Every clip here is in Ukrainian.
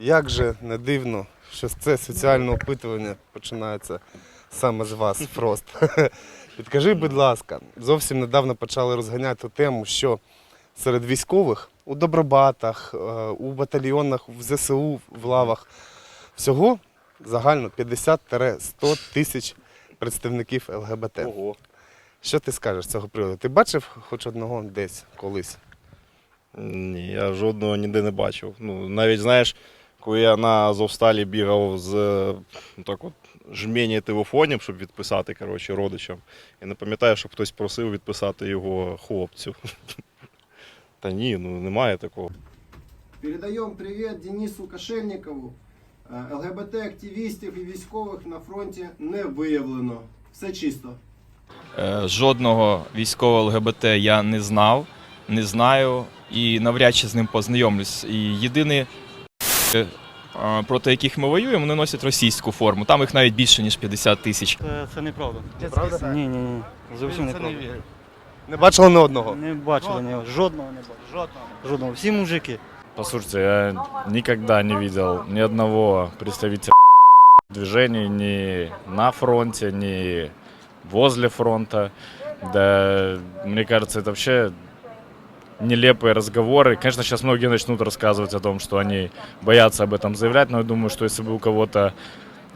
Як же не дивно, що це соціальне опитування починається саме з вас, Фрост. Підкажи, будь ласка, зовсім недавно почали розганяти тему, що серед військових у Добробатах, е, у батальйонах, в ЗСУ, в лавах всього загально 50-100 тисяч представників ЛГБТ. Ого. Що ти скажеш з цього приводу? Ти бачив хоч одного десь колись? Ні, я жодного ніде не бачив. Ну, навіть знаєш, коли я на Азовсталі бігав з ну, так от, жмені телефонів, щоб відписати коротше, родичам. Я не пам'ятаю, щоб хтось просив відписати його хлопцю. Та ні, ну немає такого. Передаємо привіт Денису Кошельникову. Е, ЛГБТ-активістів і військових на фронті не виявлено. Все чисто. Е, Жодного військового ЛГБТ я не знав, не знаю і навряд чи з ним познайомлюсь. І єдині, е, е, проти яких ми воюємо, вони носять російську форму. Там їх навіть більше, ніж 50 тисяч. Це, це неправда. Правда? Ні, ні, ні. Зовсім Це неправда. Не бачили ні одного. Не бачили ні, жодного не бачили. Жодного. Жодного. Всі мужики. Послушайте, я никогда не видел ни одного представителя движений ни на фронте, ни возле фронта. Да, мне кажется, это вообще нелепые разговоры. Конечно, сейчас многие начнут рассказывать о том, что они боятся об этом заявлять, но я думаю, что если бы у кого-то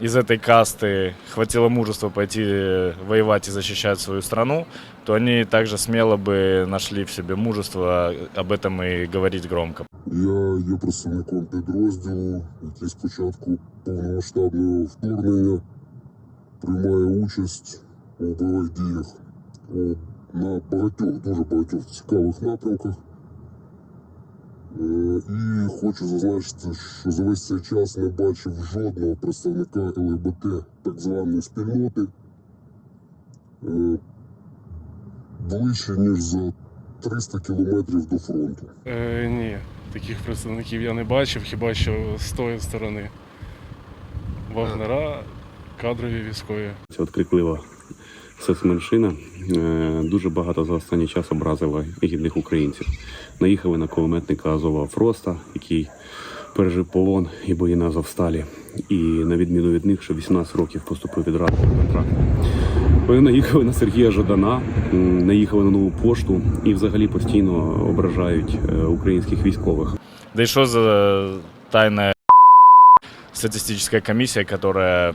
из этой касты хватило мужества пойти э, воевать и защищать свою страну, то они также смело бы нашли в себе мужество об этом и говорить громко. Я є представником підрозділу, який спочатку повномасштабного вторгнення приймає участь у бойових діях е, на багатьох, дуже багатьох цікавих напрямках. Е, І хочу зазначити, що за весь цей час не бачив жодного представника ЛГБТ так званої спільноти е, ближче, ніж за 300 кілометрів до фронту. Е, ні, таких представників я не бачив, хіба що з тої сторони. Вагнера, кадрові військові. Це от криклива соцменшина е, дуже багато за останній час образила гідних українців. Наїхали на кулеметника Азова Фроста, який пережив полон і бої на Азовсталі. І на відміну від них, що 18 років поступив відразу на контракт. Вони наїхали на Сергія Жадана, наїхали на нову пошту і взагалі постійно ображають е, українських військових. Да и что за тайная статистическая комиссия, которая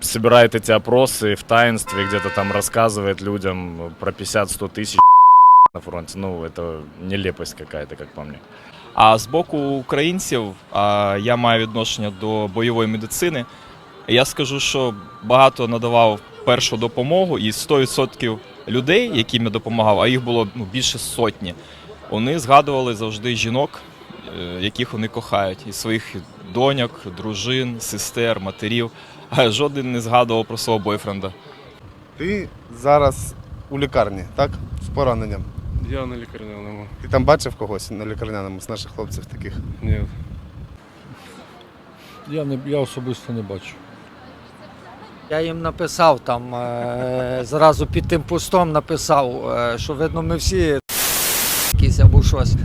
собирает эти опросы в таинстве, где-то там рассказывает людям про 50-100 тысяч на фронте. Ну, это нелепость какая-то, как по мне. А з боку українців а, я маю відношення до бойової медицини. Я скажу, що багато надавав першу допомогу, і 100% людей, яким я допомагав, а їх було ну, більше сотні, вони згадували завжди жінок, е, яких вони кохають, і своїх доньок, дружин, сестер, матерів. А жоден не згадував про свого бойфренда. Ти зараз у лікарні, так? З пораненням. Я на лікарняному. Ти там бачив когось на лікарняному з наших хлопців таких? Ні. Я не я особисто не бачу. Я їм написав там, е, зразу під тим постом написав, е, що видно, ми всі щось.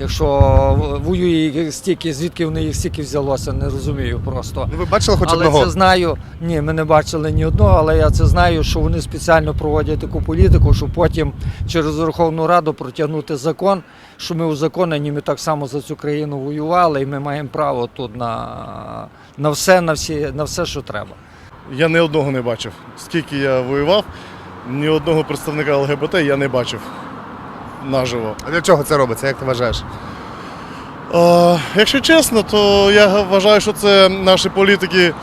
Якщо воює стільки, звідки вони їх стільки взялося, не розумію просто. Ну ви бачили хоч але одного? це знаю. Ні, ми не бачили ні одного, але я це знаю, що вони спеціально проводять таку політику, щоб потім через Верховну Раду протягнути закон, що ми узаконені, ми так само за цю країну воювали, і ми маємо право тут на, на все, на всі, на все, що треба. Я ні одного не бачив. Скільки я воював, ні одного представника ЛГБТ я не бачив наживо. А для чого це робиться? Як ти вважаєш? Е, якщо чесно, то я вважаю, що це наші політики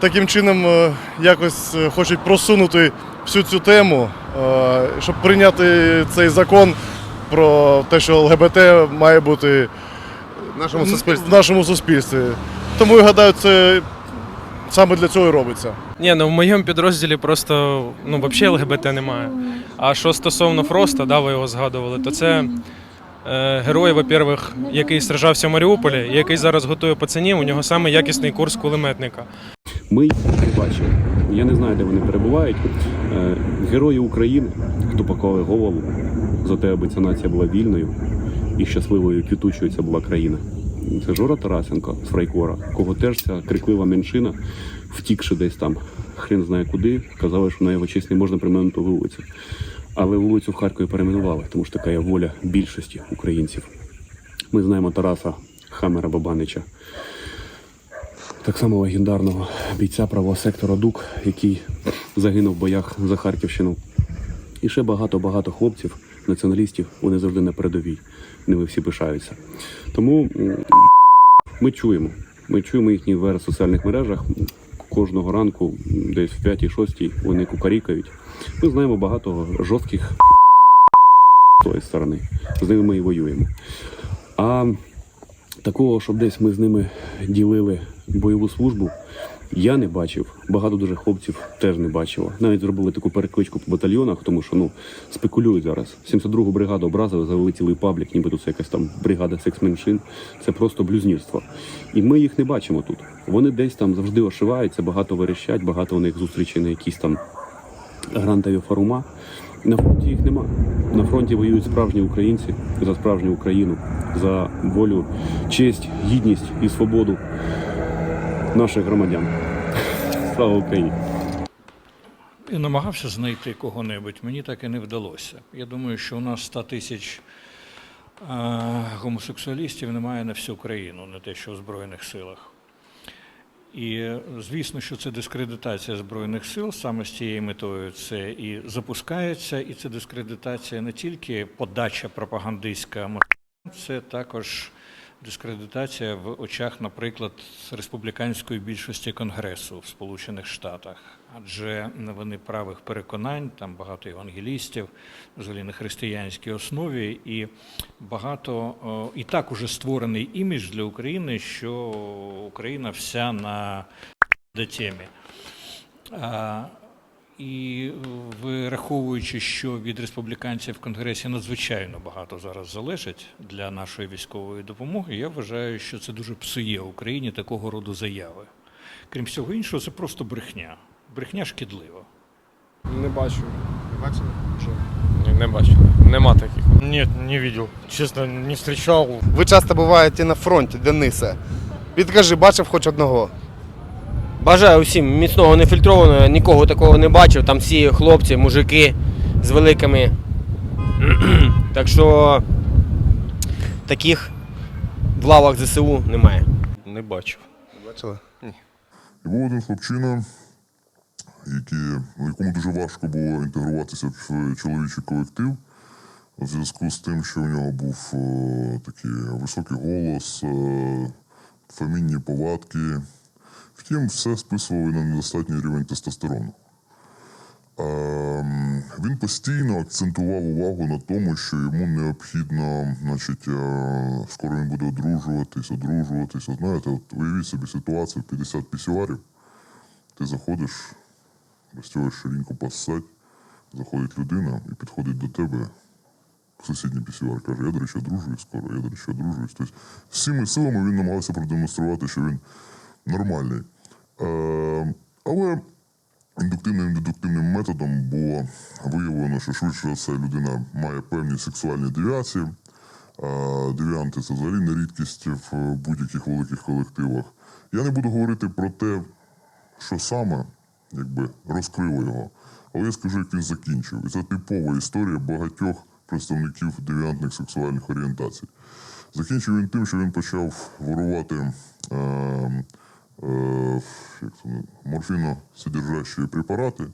таким чином е, якось е, хочуть просунути всю цю тему, е, щоб прийняти цей закон про те, що ЛГБТ має бути В нашому суспільстві. в нашому суспільстві. Тому я гадаю, це саме для цього і робиться. Ні, ну в моєму підрозділі просто ну, взагалі ЛГБТ немає. А що стосовно Фроста, да, ви його згадували, то це е, герой, во-первых, який сражався в Маріуполі, і який зараз готує пацанів, у нього саме якісний курс кулеметника. Ми їх не бачили. Я не знаю, де вони перебувають. Е, Герої України, хто поклали голову за те, аби ця нація була вільною і щасливою, квітучою ця була країна. Це Жора Тарасенко з Фрайкора, кого теж ця криклива меншина, втікши десь там, хрен знає куди, казали, що на його честь не можна перейменувати вулицю. Але вулицю в Харкові перейменували, тому що така є воля більшості українців. Ми знаємо Тараса Хамера Бабанича, так само легендарного бійця правого сектора Дук, який загинув в боях за Харківщину. І ще багато-багато хлопців, націоналістів, вони завжди на передовій. Ними всі пишаються. Тому ми чуємо. Ми чуємо їхній вер в соціальних мережах. Кожного ранку, десь в 5-6 вони кукарікають. Ми знаємо багато жорстких з тої сторони. З ними ми і воюємо. А такого, щоб десь ми з ними ділили бойову службу, я не бачив. Багато дуже хлопців теж не бачило. Навіть зробили таку перекличку по батальйонах, тому що ну спекулюють зараз. 72-гу бригаду образили, завели цілий паблік, ніби тут це якась там бригада секс-меншин. Це просто блюзнірство. І ми їх не бачимо тут. Вони десь там завжди ошиваються, багато верещать, багато у них зустрічей на якісь там грантові форума. На фронті їх нема. На фронті воюють справжні українці за справжню Україну, за волю, честь, гідність і свободу наших громадян. Слава Україні! І намагався знайти кого-небудь, мені так і не вдалося. Я думаю, що у нас 100 тисяч е, гомосексуалістів немає на всю країну, не те, що в Збройних силах. І е, звісно, що це дискредитація Збройних сил, саме з цією метою це і запускається, і це дискредитація не тільки подача пропагандистська, це також дискредитація в очах, наприклад, республіканської більшості Конгресу в Сполучених Штатах, адже вони правих переконань, там багато евангелістів, взагалі на християнській основі, і багато і так уже створений імідж для України, що Україна вся на темі. І е, враховуючи, що від республіканців в Конгресі надзвичайно багато зараз залежить для нашої військової допомоги, я вважаю, що це дуже псує Україні такого роду заяви. Крім всього іншого, це просто брехня. Брехня шкідлива. Не бачу. Бачили? Ні, не бачу. Нема таких. Ні, не бачив. Чесно, не зустрічав. Ви часто буваєте на фронті, Денисе. Підкажи, бачив хоч одного. Бажаю усім міцного нефільтрованого, нікого такого не бачив. Там всі хлопці, мужики з великими. так що таких в лавах ЗСУ немає. Не бачив. Не Бачили? І був один хлопчина, який, якому дуже важко було інтегруватися в чоловічий колектив. У зв'язку з тим, що у нього був е, такий високий голос, е, фемінні повадки. Втім, все списували на недостатній рівень тестостерону. Ем, Він постійно акцентував увагу на тому, що йому необхідно, значить, е, скоро він буде одружуватись, одружуватись. Знаєте, от уявіть собі ситуацію 50 пісюарів. Ти заходиш, розтягуєш ширинку поссать, заходить людина і підходить до тебе. Сусідній пісюар каже, я, до речі, одружуюсь скоро, я, до речі, одружуюсь. Тобто, всіми силами він намагався продемонструвати, що він нормальний. Е, але індуктивним і дедуктивним методом було виявлено, що швидше все людина має певні сексуальні девіації. А девіанти це взагалі не рідкість в будь-яких великих колективах. Я не буду говорити про те, що саме якби, розкрило його, але я скажу, як він закінчив. І це типова історія багатьох представників девіантних сексуальних орієнтацій. Закінчив він тим, що він почав ворувати е, е, як це, морфіно препарати,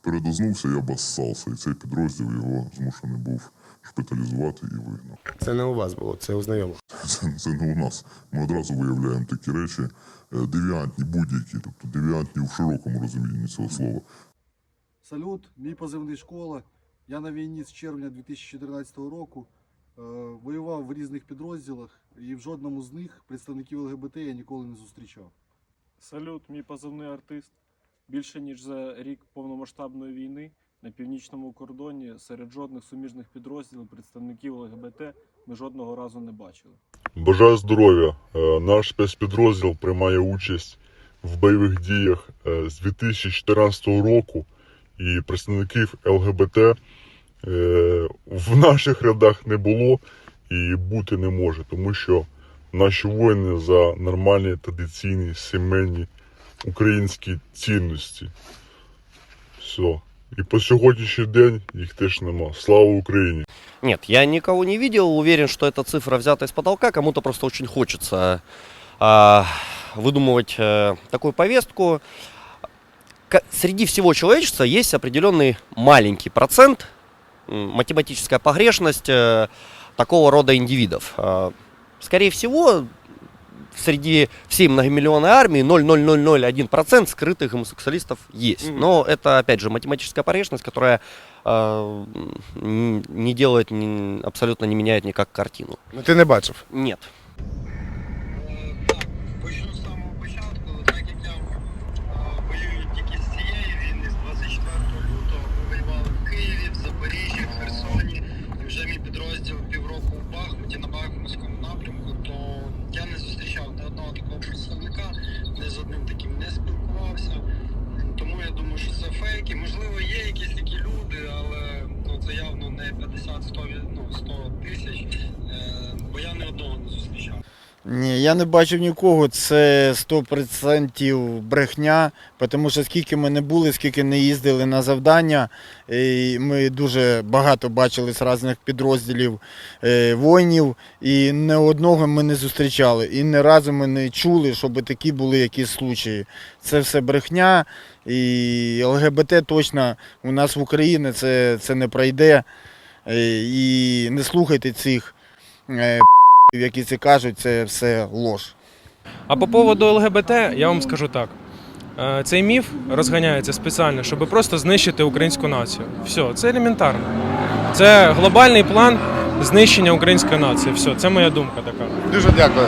передознувся і обоссався. І цей підрозділ його змушений був шпиталізувати і вигнав. Це не у вас було, це у знайомих. Це, це не у нас. Ми одразу виявляємо такі речі, е, девіантні будь-які, тобто девіантні в широкому розумінні цього слова. Салют, мій позивний школа. Я на війні з червня 2014 року. Е, воював в різних підрозділах і в жодному з них представників ЛГБТ я ніколи не зустрічав. Салют, мій позивний артист. Більше ніж за рік повномасштабної війни на північному кордоні серед жодних суміжних підрозділів представників ЛГБТ ми жодного разу не бачили. Бажаю здоров'я. Е, Наш спецпідрозділ приймає участь в бойових діях е, з 2014 року, і представників ЛГБТ в наших рядах не було і бути не може, тому що наші воїни за нормальні традиційні сімейні українські цінності. Все. І по сьогоднішній день їх теж нема. Слава Україні! Нет, я никого не видел. Уверен, что эта цифра взята из потолка. Кому-то просто очень хочется а, выдумывать э, такую повестку. Ка- Среди всего человечества есть определенный маленький процент, м, математическая погрешность э, такого рода индивидов. А, Скорее всего, среди всей многомиллионной армии 0,0001% скрытых гомосексуалистов есть. Но это, опять же, математическая погрешность, которая э, не делает, абсолютно не меняет никак картину. Ну ти не бачив. Нет. Я не бачив нікого. Це 100% брехня, тому що скільки ми не були, скільки не їздили на завдання, ми дуже багато бачили з різних підрозділів е, воїнів, і не одного ми не зустрічали. І ні разу ми не чули, щоб такі були якісь случаї. Це все брехня, і ЛГБТ точно у нас в Україні це, це не пройде. Е, І не слухайте цих. Які це кажуть, це все лож. А по поводу ЛГБТ я вам скажу так. Е, Цей міф розганяється спеціально, щоб просто знищити українську націю. Все, це елементарно. Це глобальний план знищення української нації. Все, це моя думка така. Дуже дякую.